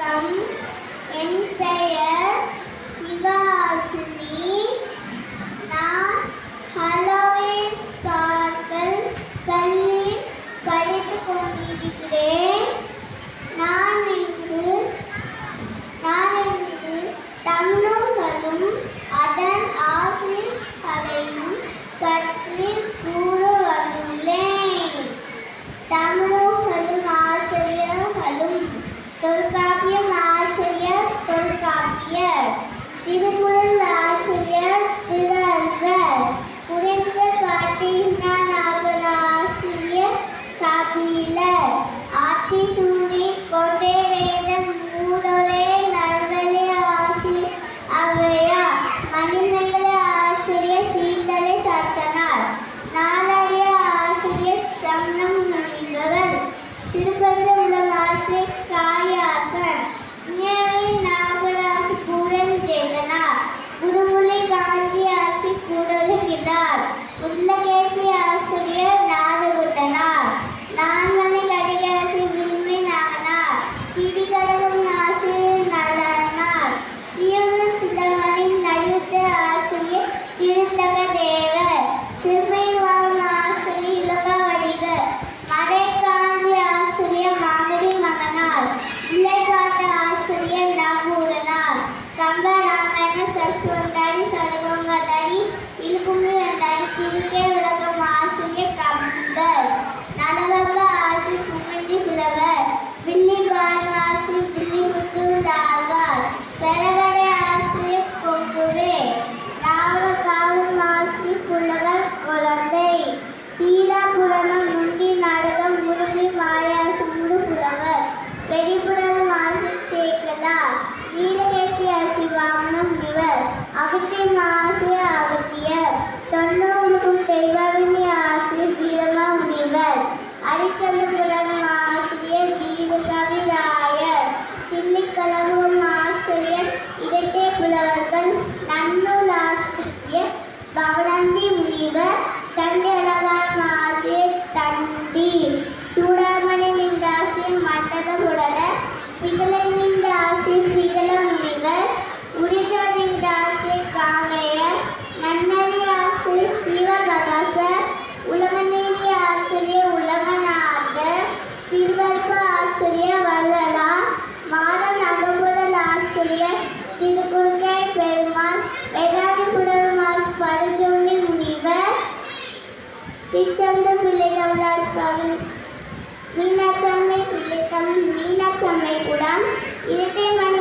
வணக்கம். என் பெயர் சிவாசினி. திருக்குறள் ஆசிரியர் திருவள்ளுவர் குறிஞ்ச பாட்டினான் அவர் ஆசிரியர் கபிலர். ஆத்திசூடி கொண்டே வேதம் மூடொரே நல்வழி ஆசிரியர் அவையா மணிமேகலை ஆசிரியர் சீதலை சாத்தனார் நாளடிய ஆசிரியர் சமணம் நுழைந்தவர் சிறுபஞ்ச ஹரிச்சந்திரபுரம் ஆசிரியர் வீரகவி ராயர் தில்லிக்கலவும் ஆசிரியர் இரட்டை புலவர்கள் நன்னூல் ஆசிரியர் பவனந்தி முனிவர் தண்டி அழகான ஆசிரியர் தண்டி சூடாமணி நின்றாசி மண்டல புடலர் பிகலை ஆசிரியர் திருக்குறுக்கை பெருமாள் வேதாதி புடல்மாஸ் மாஸ் முனிவர் திருச்சந்த பிள்ளை தமிழாஸ் பகல் மீனாட்சம்மை பிள்ளை தமிழ் மீனாட்சம்மை குடம் இரட்டை மணி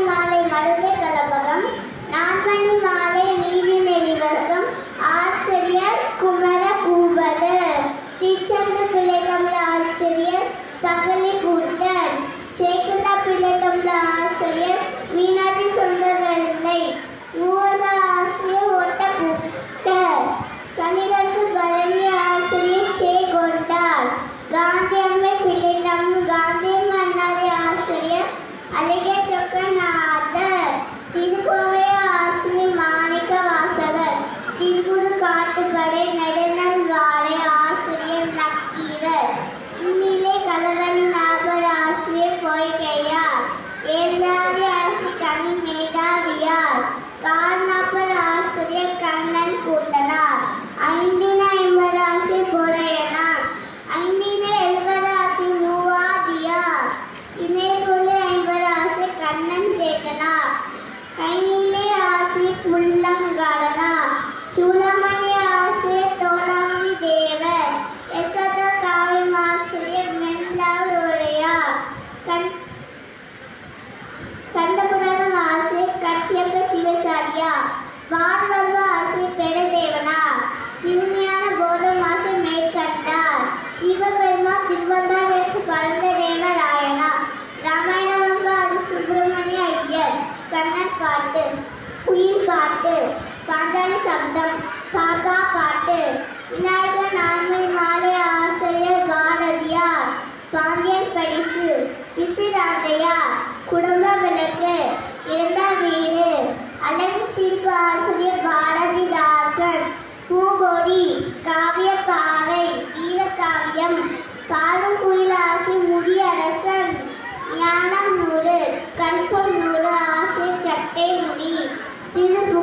刚掉 புல்லங்காரனா சூளமணி ஆசிரியர் தோளாமணி தேவர். யசோத காவல் ஆசிரியர் மென்லால் உரையார். கண் சப்தம் பாகா பாட்டு விநாயகர் நான்மை மாலை ஆசிரியர் பாரதியார் பாண்டியன் பரிசு. விசிராந்தையா குடும்ப விளக்கு. இழந்த வீடு. அழகு சிற்ப ஆசிரியர் பாரதிதாசன். பூகொடி காவிய பாவை வீரகாவியம். பாலும் குயிலாசி முடியரசன். ஞானம் நூறு கல்பம் நூறு. ஆசை சட்டை முடி. திருப்பூர்